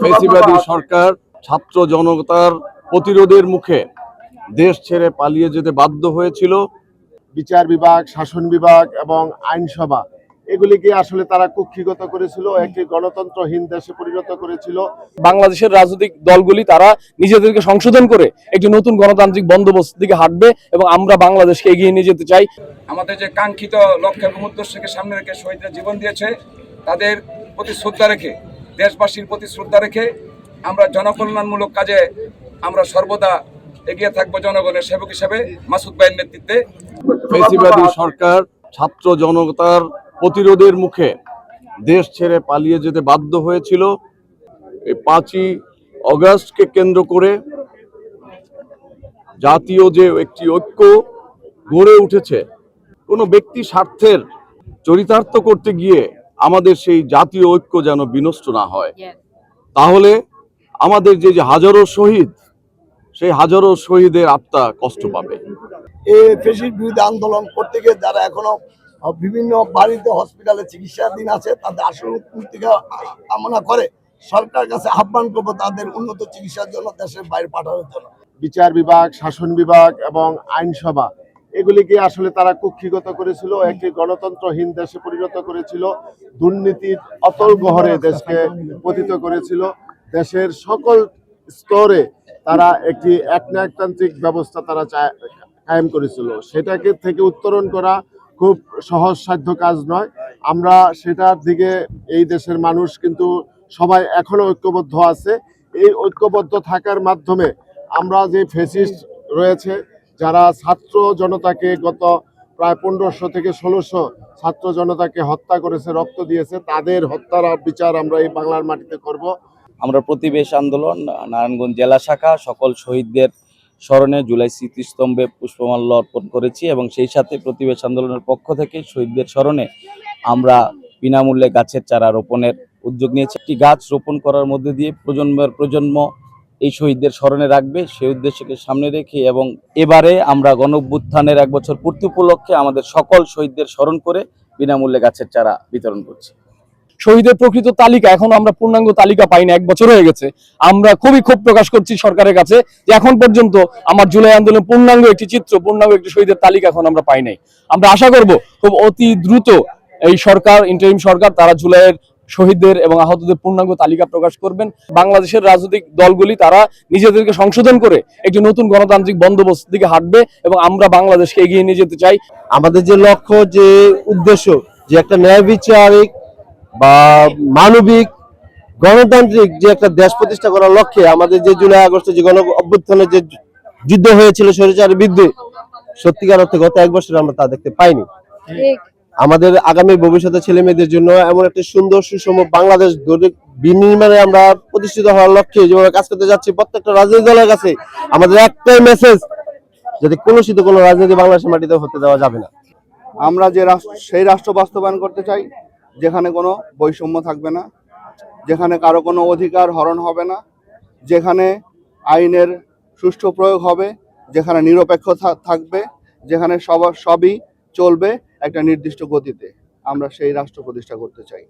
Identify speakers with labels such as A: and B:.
A: ফেসিবাদী সরকার ছাত্র জনতার প্রতিরোধের মুখে দেশ ছেড়ে পালিয়ে যেতে বাধ্য হয়েছিল।
B: বিচার বিভাগ শাসন বিভাগ এবং আইনসভা এগুলিকে আসলে তারা কুক্ষিগত করেছিল একটি গণতন্ত্রহীন দেশে পরিণত করেছিল।
C: বাংলাদেশের রাজনৈতিক দলগুলি তারা নিজেদেরকে সংশোধন করে একটি নতুন গণতান্ত্রিক বন্দোবস্ত দিকে হাঁটবে এবং আমরা বাংলাদেশকে এগিয়ে নিয়ে যেতে চাই।
D: আমাদের যে কাঙ্ক্ষিত লক্ষ্য এবং উদ্দেশ্যকে সামনে রেখে শহীদরা জীবন দিয়েছে তাদের প্রতি শ্রদ্ধা রেখে দেশবাসীর প্রতি শ্রদ্ধা রেখে আমরা জনকল্যাণমূলক কাজে আমরা সর্বদা এগিয়ে থাকব জনগণের সেবক হিসেবে মাসুদ ভাইয়ের নেতৃত্বে।
A: ফেসিবাদী সরকার ছাত্র জনতার প্রতিরোধের মুখে দেশ ছেড়ে পালিয়ে যেতে বাধ্য হয়েছিল। এই পাঁচই অগাস্টকে কেন্দ্র করে জাতীয় যে একটি ঐক্য গড়ে উঠেছে, কোনো ব্যক্তি স্বার্থের চরিতার্থ করতে গিয়ে আমাদের সেই জাতীয় ঐক্য যেন বিনষ্ট না হয়। তাহলে আমাদের যে যে হাজারো শহীদ সেই হাজারো শহীদের আত্মা কষ্ট পাবে।
E: এই ফেসির বিরুদ্ধে আন্দোলন করতে গিয়ে যারা এখনও বিভিন্ন বাড়িতে হসপিটালে চিকিৎসাধীন আছে তাদের আসল থেকে কামনা করে সরকার কাছে আহ্বান করব তাদের উন্নত চিকিৎসার জন্য দেশের বাইরে পাঠানোর জন্য।
B: বিচার বিভাগ শাসন বিভাগ এবং আইনসভা এগুলিকে আসলে তারা কুক্ষিগত করেছিল, একটি গণতন্ত্রহীন দেশে পরিণত করেছিল, দুর্নীতির অতল গহরে দেশকে পতিত করেছিল। দেশের সকল স্তরে তারা একটি একনায়কতান্ত্রিক ব্যবস্থা তারা চায়- কায়েম করেছিল। সেটাকে থেকে উত্তরণ করা খুব সহজ সাধ্য কাজ নয়। আমরা সেটার দিকে এই দেশের মানুষ কিন্তু সবাই এখনও ঐক্যবদ্ধ আছে। এই ঐক্যবদ্ধ থাকার মাধ্যমে আমরা যে ফেসিস্ট রয়েছে যারা ছাত্র জনতাকে গত প্রায় পনেরোশো থেকে ষোলোশো ছাত্র জনতাকে হত্যা করেছে, রক্ত দিয়েছে, তাদের হত্যার বিচার আমরা এই বাংলার মাটিতে করব।
F: আমরা প্রতিবেশ আন্দোলন, নারায়ণগঞ্জ জেলা শাখা, সকল শহীদদের স্মরণে জুলাই স্মৃতিস্তম্ভে পুষ্পমাল্য অর্পণ করেছি এবং সেই সাথে প্রতিবেশ আন্দোলনের পক্ষ থেকে শহীদদের স্মরণে আমরা বিনামূল্যে গাছের চারা রোপণের উদ্যোগ নিয়েছি। একটি গাছ রোপণ করার মধ্যে দিয়ে প্রজন্মের প্রজন্ম এই শহীদদের স্মরণে রাখবে। সেই উদ্দেশ্যকে সামনে রেখে এবং এবারে আমরা গণভ্যুত্থানের এক বছর পূর্তি উপলক্ষে আমাদের সকল শহীদদের স্মরণ করে বিনামূল্যে গাছের চারা বিতরণ করছি।
C: শহীদের প্রকৃত তালিকা, এখনও আমরা পূর্ণাঙ্গ তালিকা পাইনি, এক বছর হয়ে গেছে। আমরা খুবই ক্ষোভ প্রকাশ করছি সরকারের কাছে যে এখন পর্যন্ত আমার জুলাই আন্দোলন পূর্ণাঙ্গ একটি চিত্র, পূর্ণাঙ্গ একটি শহীদের তালিকা এখন আমরা পাই নাই। আমরা আশা করব খুব অতি দ্রুত এই সরকার ইন্টারিম সরকার, তারা জুলাইয়ের শহীদদের এবং আহতদের পূর্ণাঙ্গ তালিকা প্রকাশ করবেন। বাংলাদেশের রাজনৈতিক দলগুলি তারা নিজেদেরকে সংশোধন করে একটি নতুন গণতান্ত্রিক বন্দোবস্ত দিকে হাঁটবে এবং আমরা বাংলাদেশকে এগিয়ে নিয়ে যেতে চাই।
G: আমাদের যে লক্ষ্য যে উদ্দেশ্য যে একটা ন্যায় বিচারিক বা মানবিক গণতান্ত্রিক যে একটা দেশ প্রতিষ্ঠা করার লক্ষ্যে আমাদের যে জুলাই আগস্টে যে গণ অভ্যুত্থানের যে যুদ্ধ হয়েছিল স্বৈরাচারের বিরুদ্ধে সত্যিকার অর্থে গত এক বছর আমরা তা দেখতে পাইনি। আমাদের আগামী ভবিষ্যতে ছেলে মেয়েদের জন্য এমন একটা সুন্দর সুষম বাংলাদেশ বিনির্মাণে আমরা প্রতিষ্ঠিত হওয়ার লক্ষ্যে যেভাবে কাজ করতে যাচ্ছি, প্রত্যেকটা রাজনৈতিক দলের কাছে আমাদের একটাই মেসেজ যদি কলুষিত কোনো রাজনীতি বাংলাদেশের মাটিতে হতে দেওয়া যাবে না।
H: আমরা যে রাষ্ট্র, সেই রাষ্ট্র বাস্তবায়ন করতে চাই, যেখানে কোনো বৈষম্য থাকবে না, যেখানে কারও কোনো অধিকার হরণ হবে না, যেখানে আইনের সুষ্ঠু প্রয়োগ হবে, যেখানে নিরপেক্ষ থাকবে, যেখানে সব সবই চলবে একটা নির্দিষ্ট গতিতে। আমরা সেই রাষ্ট্র প্রতিষ্ঠা করতে চাই।